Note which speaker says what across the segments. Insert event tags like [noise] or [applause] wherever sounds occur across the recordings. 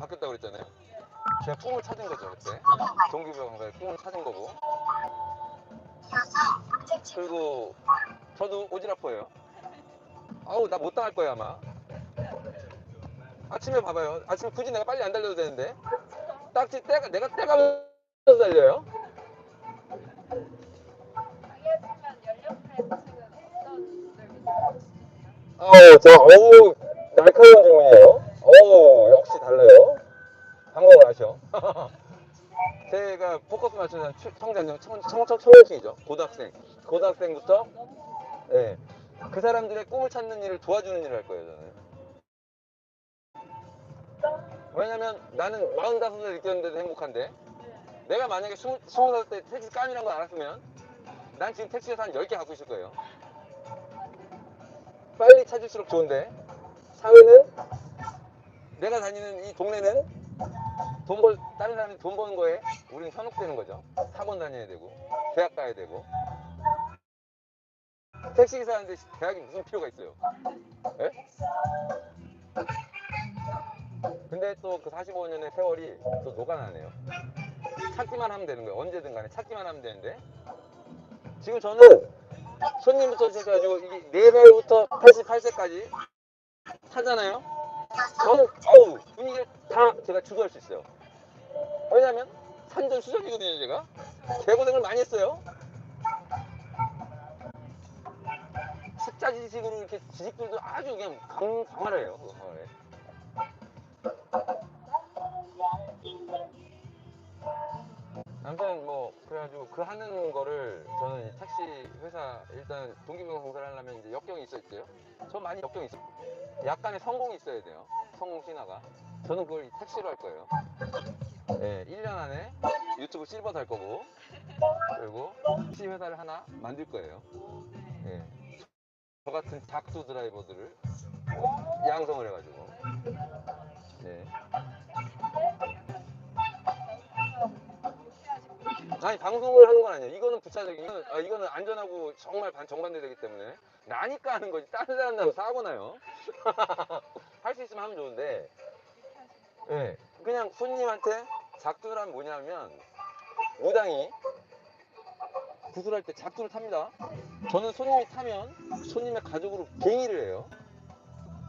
Speaker 1: 바뀌었다고 그랬잖아요. 제가 꿈을 찾은 거죠 그때. 동기부여 강사의 꿈을 찾은 거고. 그리고 저도 오지랖퍼예요. 아우 나 못 당할 거예요 아마. 아침에 봐봐요. 아침에 굳이 내가 빨리 안 달려도 되는데 딱지 때가 내가 때가 서 달려요.
Speaker 2: 알려주면 연령대 지금 어떤 분들 믿으시나요?
Speaker 1: 어, 저, 어우, 날카로운 질문이에요. 어우, 달라요. 방법을 아셔. [laughs] 제가 포커스 맞추는 청자년, 청, 청, 청, 청년층이죠. 고등학생. 고등학생부터, 예. 그 사람들의 꿈을 찾는 일을 도와주는 일을 할 거예요, 저는. 왜냐면 나는 45살 느꼈는데도 행복한데, 내가 만약에 20, 20살 때 택시 깜이란 걸 알았으면, 난 지금 택시에서 한 10개 갖고 있을 거예요. 빨리 찾을수록 좋은데 사회는 내가 다니는 이 동네는 돈 벌 다른 사람이 돈 버는 거에 우리는 현혹되는 거죠. 학원 다녀야 되고 대학 가야 되고. 택시 기사하는데 대학이 무슨 필요가 있어요? 예? 근데 또 그 45년의 세월이 또 녹아나네요. 찾기만 하면 되는 거예요. 언제든 간에 찾기만 하면 되는데. 지금 저는 손님부터 시작해가지고 이게 4살부터 88세까지 하잖아요. 저는 어우 분위기를 다 제가 주도할 수 있어요. 왜냐면 산전 수전이거든요 제가. 개고생을 많이 했어요. 숫자 지식으로 이렇게 지식들도 아주 그냥 강, 강화해요. 강화해. 그래가지고 그 하는 거를 저는 이 택시 회사 일단 동기부여 공사를 하려면 이제 역경이 있어야 돼요. 저 많이 역경이 있어요. 약간의 성공이 있어야 돼요. 성공 신화가. 저는 그걸 이 택시로 할 거예요. 예, 1년 안에 유튜브 실버 달 거고 그리고 택시 회사를 하나 만들 거예요. 예. 저 같은 작두 드라이버들을 양성을 해가지고. 아니 방송을 하는 건 아니에요. 이거는 부차적인 이거는, 아, 이거는 안전하고 정말 반 정반대되기 때문에 나니까 하는 거지. 다른 사람 나면 사고 나요. [laughs] 할 수 있으면 하면 좋은데. 예. 그냥 손님한테 작두란 뭐냐면 무당이 구슬할 때 작두를 탑니다. 저는 손님이 타면 손님의 가족으로 갱의를 해요.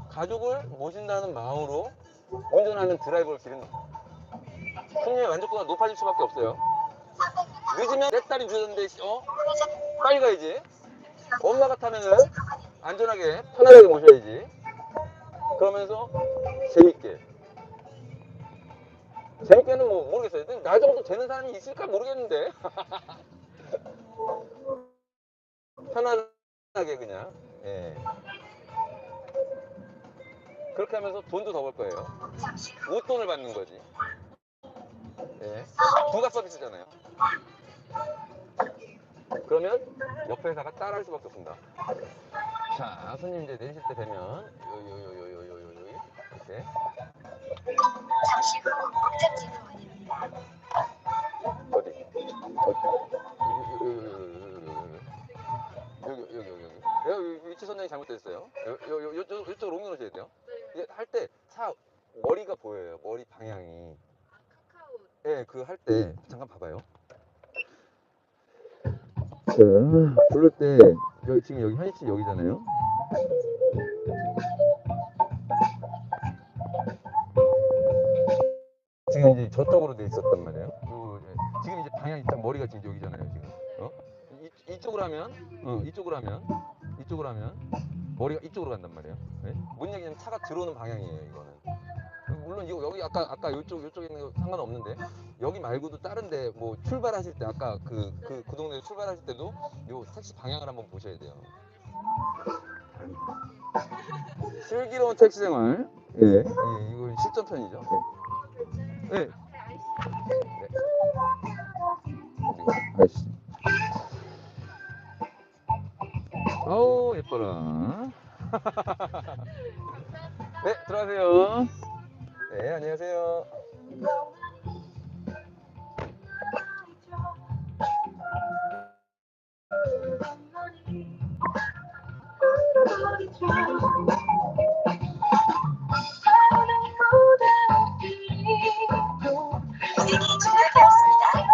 Speaker 1: 가족을 모신다는 마음으로 운전하는 드라이버를 기른다. 손님의 만족도가 높아질 수밖에 없어요. 늦으면 내 딸이 늦었는데 어? 빨리 가야지 엄마가 타면은 안전하게 편안하게 모셔야지. 그러면서 재밌게. 재밌게는 뭐 모르겠어요. 나 정도 되는 사람이 있을까 모르겠는데. [laughs] 편안하게 그냥 예. 그렇게 하면서 돈도 더 벌 거예요. 웃돈을 받는 거지. 예. 부가 서비스잖아요 그러면 옆에 회사가 따라할 수밖에 없습니다. 자, 손님 이제 내리실 때 되면 요요요요요요요 이렇게
Speaker 3: 잠시 후 목적지 부근입니다.
Speaker 1: 어디 여기 여기 여기 여기 위치 선정이 잘못됐어요. 요요 요쪽 이쪽으로 옮겨놓으셔야 돼요. 이게 할 때 차 머리가 보여요. 머리 방향이. 예, 그 할 때 잠깐 봐봐요. 자, 부를 때 여기 지금 여기 씨 여기잖아요. 지금 이제 저쪽으로 돼 있었단 말이에요. 요, 예. 지금 이제 방향이 딱 머리가 지금 여기잖아요. 지금. 어? 이, 이쪽으로 하면, 어, 이쪽으로 하면, 이쪽으로 하면 머리가 이쪽으로 간단 말이에요. 예? 뭔 얘기냐면 차가 들어오는 방향이에요. 이거는. 물론 이거 여기 아까 아까 이쪽 이쪽에 있는 거 상관없는데 여기 말고도 다른데 뭐 출발하실 때 아까 그 그 그 동네 출발하실 때도 요 택시 방향을 한번 보셔야 돼요. 슬기로운 택시 생활. 예. 예, 이건 실전편이죠. 예. 예. 네. 아이씨. 아우 예뻐라. [laughs] 네 들어가세요. 네
Speaker 3: 안녕하세요.